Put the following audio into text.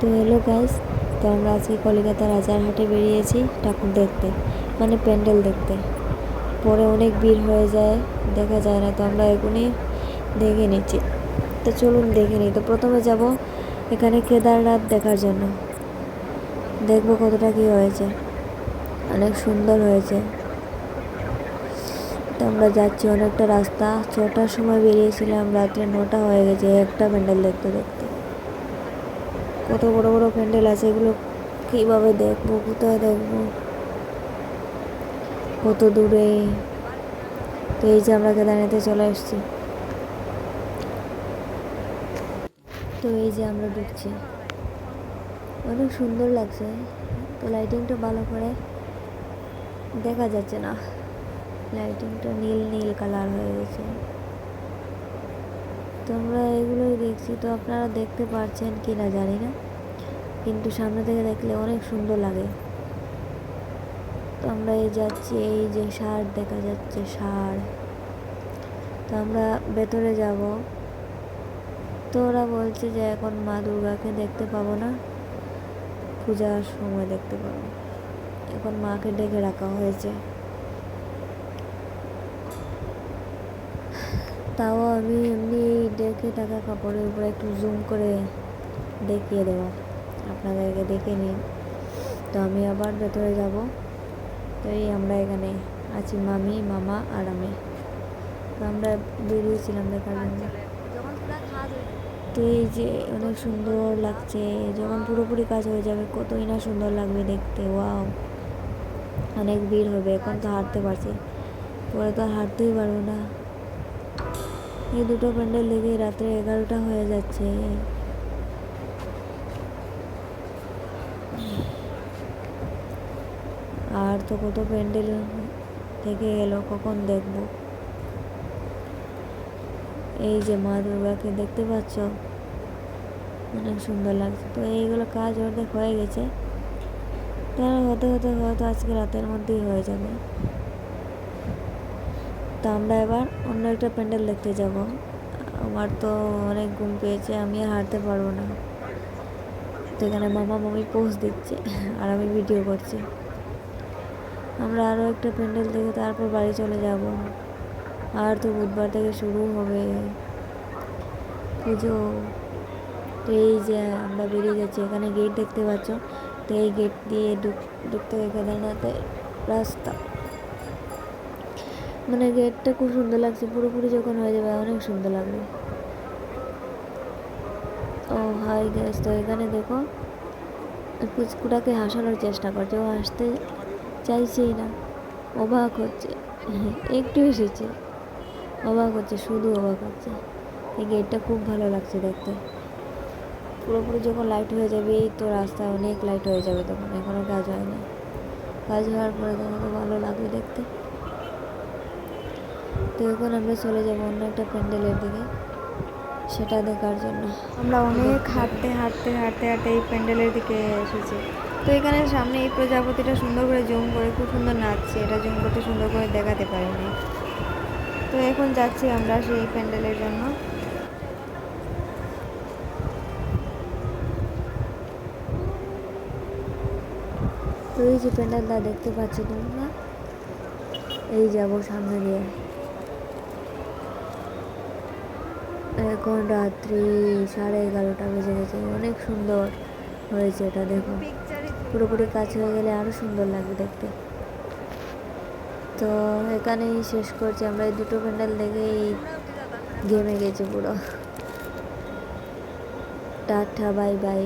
তো hello guys তো আমরা আজকে কলিকাতার রাজারহাটে বেরিয়েছি ঠাকুর দেখতে মানে প্যান্ডেল দেখতে। পরে অনেক ভিড় হয়ে যায়, দেখা যায় না, তো আমরা এখনই দেখে নিচ্ছি। তো চলুন দেখে নিই। তো প্রথমে যাব এখানে কেদারনাথ দেখার জন্য। দেখব কতটা কী হয়েছে। অনেক সুন্দর হয়েছে। তো আমরা যাচ্ছি অনেকটা রাস্তা। ছটার সময় বেরিয়েছিলাম, রাত্রে নটা হয়ে গেছে, একটা প্যান্ডেল দেখতে দেখতে। কত বড় বড় প্যান্ডেল আছে, এগুলো কীভাবে দেখব, কোথায় দেখব? কত দূরে? তো এই যে আমরা কেদারনাথে চলে এসেছি তো এই যে আমরা ঢুকছি। অনেক সুন্দর লাগছে, তো লাইটিংটা ভালো করে দেখা যাচ্ছে না। লাইটিংটা নীল নীল কালার হয়ে গেছে। তো আমরা এগুলোই দেখছি তো আপনারা দেখতে পারছেন কি না জানি না। কিন্তু সামনে থেকে দেখলে অনেক সুন্দর লাগে। তো আমরা এই যাচ্ছি, এই যে সার দেখা যাচ্ছে, সার। তো আমরা ভেতরে যাব। তো ওরা বলছে যে এখন মা দুর্গাকে দেখতে পাবো না। পূজার সময় দেখতে পাবো। এখন মাকে ডেকে রাখা হয়েছে। তাও আমি এমনি ডেকে টাকা কাপড়ের উপরে একটু জুম করে দেখিয়ে দেবো। আপনাদেরকে দেখে নিন তো আমি আবার ভেতরে যাব। তো এই আমরা এখানে আছি, মামি, মামা আর আমি। তো আমরা বেরিয়েছিলাম দেখার জন্য। তো এই যে অনেক সুন্দর লাগছে। যখন পুরোপুরি কাজ হয়ে যাবে, কতই না সুন্দর লাগবে দেখতে। ওয়াও। অনেক ভিড় হবে, এখন তো হাঁটতে পারছি। পরে তো হাঁটতেই পারব না। এই দুটো প্যান্ডেল দেখে রাত্রে এগারোটা হয়ে যাচ্ছে। আর তো কত প্যান্ডেল থেকে এলো, কখন দেখব? এই যে মা দুর্গাকে দেখতে পাচ্ছ? অনেক সুন্দর লাগছে। তো এইগুলো কাজ অর্ধেক হয়ে গেছে। তারা হতে হতে হয়তো আজকে রাতের মধ্যেই হয়ে যাবে। তো আমরা এবার অন্য একটা প্যান্ডেল দেখতে যাব। আমার তো অনেক ঘুম পেয়েছে, আমি হারতে পারব না। তো এখানে মামা মামি পোজ দিচ্ছে আর আমি ভিডিও করছি। আমরা আরও একটা প্যান্ডেল দেখে তারপর বাড়ি চলে যাব। আর তো বুধবার থেকে শুরু হবে। পুজো। তো এই যে আমরা বেরিয়ে যাচ্ছি, এখানে গেট দেখতে পাচ্ছ? তো এই গেট দিয়ে ঢুক, ঢুকতে কেদারনাথের রাস্তা। মানে গেটটা খুব সুন্দর লাগছে, পুরোপুরি যখন হয়ে যাবে অনেক সুন্দর লাগবে। ও হাই গ্যাস তো এখানে দেখো পুচকুটাকে হাসানোর চেষ্টা করছে, ও হাসতে চাইছেই না, অবাক হচ্ছে, একটু এসেছে, অবাক হচ্ছে, শুধু অবাক হচ্ছে, এই গেটটা খুব ভালো লাগছে দেখতে। পুরোপুরি যখন লাইট হয়ে যাবে, এই তো রাস্তায় অনেক লাইট হয়ে যাবে তখন এখনও কাজ হয় না কাজ হওয়ার পরে তখন ভালো লাগবে দেখতে। তো এখন আমরা চলে যাব অন্য একটা প্যান্ডেলের দিকে। সেটা দেখার জন্য। আমরা অনেক হাঁটতে হাঁটতে হাঁটতে হাঁটতে এই প্যান্ডেলের দিকে এসেছি। তো এখানে সামনে এই প্রজাপতিটা সুন্দর করে জুম করে খুব সুন্দর নাচছে। এটা জুম করতে সুন্দর করে দেখাতে পারিনি। তো এখন যাচ্ছি আমরা সেই প্যান্ডেলের জন্য। তো এই যে প্যান্ডেলটা দেখতে পাচ্ছ তোমরা এই যাব সামনে দিয়ে। এখন রাত্রি সাড়ে এগারোটা বেজে গেছে। অনেক সুন্দর হয়েছে এটা, দেখো। পুরোপুরি কাজ হয়ে গেলে আরও সুন্দর লাগবে দেখতে। তো এখানেই শেষ করছি। আমরা এই দুটো প্যান্ডেল দেখেই ঘেমে গেছি পুরো। Tata, bye bye.